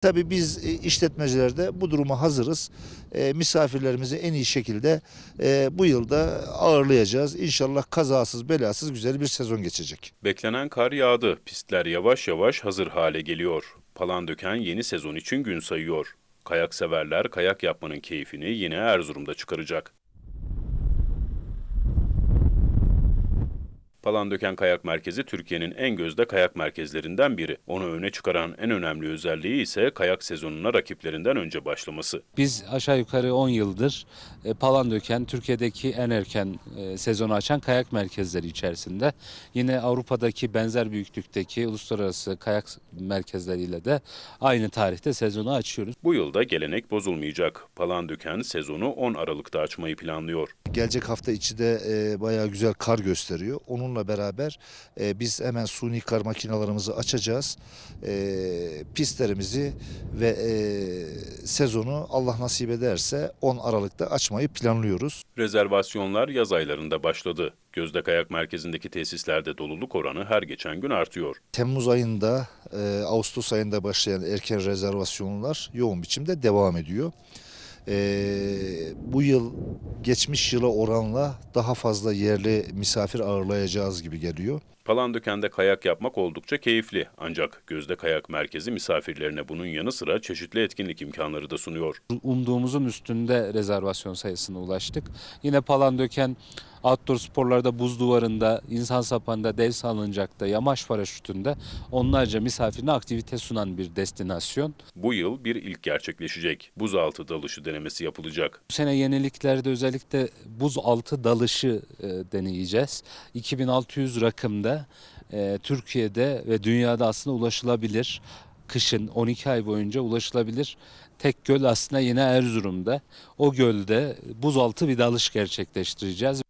Tabii biz e, işletmeciler de bu duruma hazırız. E, misafirlerimizi en iyi şekilde e, bu yılda ağırlayacağız. İnşallah kazasız belasız güzel bir sezon geçecek. Beklenen kar yağdı. Pistler yavaş yavaş hazır hale geliyor. Palandöken yeni sezon için gün sayıyor. Kayak severler kayak yapmanın keyfini yine Erzurum'da çıkaracak. Palandöken Kayak Merkezi Türkiye'nin en gözde kayak merkezlerinden biri. Onu öne çıkaran en önemli özelliği ise kayak sezonuna rakiplerinden önce başlaması. Biz aşağı yukarı 10 yıldır e, Palandöken Türkiye'deki en erken e, sezonu açan kayak merkezleri içerisinde. Yine Avrupa'daki benzer büyüklükteki uluslararası kayak merkezleriyle de aynı tarihte sezonu açıyoruz. Bu yılda gelenek bozulmayacak. Palandöken sezonu 10 Aralık'ta açmayı planlıyor. Gelecek hafta içi de e, bayağı güzel kar gösteriyor. Onunla beraber e, biz hemen suni kar makinalarımızı açacağız. E, pistlerimizi ve e, sezonu Allah nasip ederse 10 Aralık'ta açmayı planlıyoruz. Rezervasyonlar yaz aylarında başladı. Gözde Kayak Merkezi'ndeki tesislerde doluluk oranı her geçen gün artıyor. Temmuz ayında, e, Ağustos ayında başlayan erken rezervasyonlar yoğun biçimde devam ediyor. E, bu yıl geçmiş yıla oranla daha fazla yerli misafir ağırlayacağız gibi geliyor. Palandöken'de kayak yapmak oldukça keyifli. Ancak Gözde Kayak Merkezi misafirlerine bunun yanı sıra çeşitli etkinlik imkanları da sunuyor. Umduğumuzun üstünde rezervasyon sayısına ulaştık. Yine Palandöken outdoor sporlarda buz duvarında, insan sapanında, dev salıncakta, yamaç paraşütünde onlarca misafirine aktivite sunan bir destinasyon. Bu yıl bir ilk gerçekleşecek. Buzaltı dalışı denemesi yapılacak. Bu sene yeniliklerde özellikle buz altı dalışı e, deneyeceğiz. 2600 rakımda e, Türkiye'de ve dünyada aslında ulaşılabilir. Kışın 12 ay boyunca ulaşılabilir. Tek göl aslında yine Erzurum'da. O gölde buzaltı bir dalış gerçekleştireceğiz.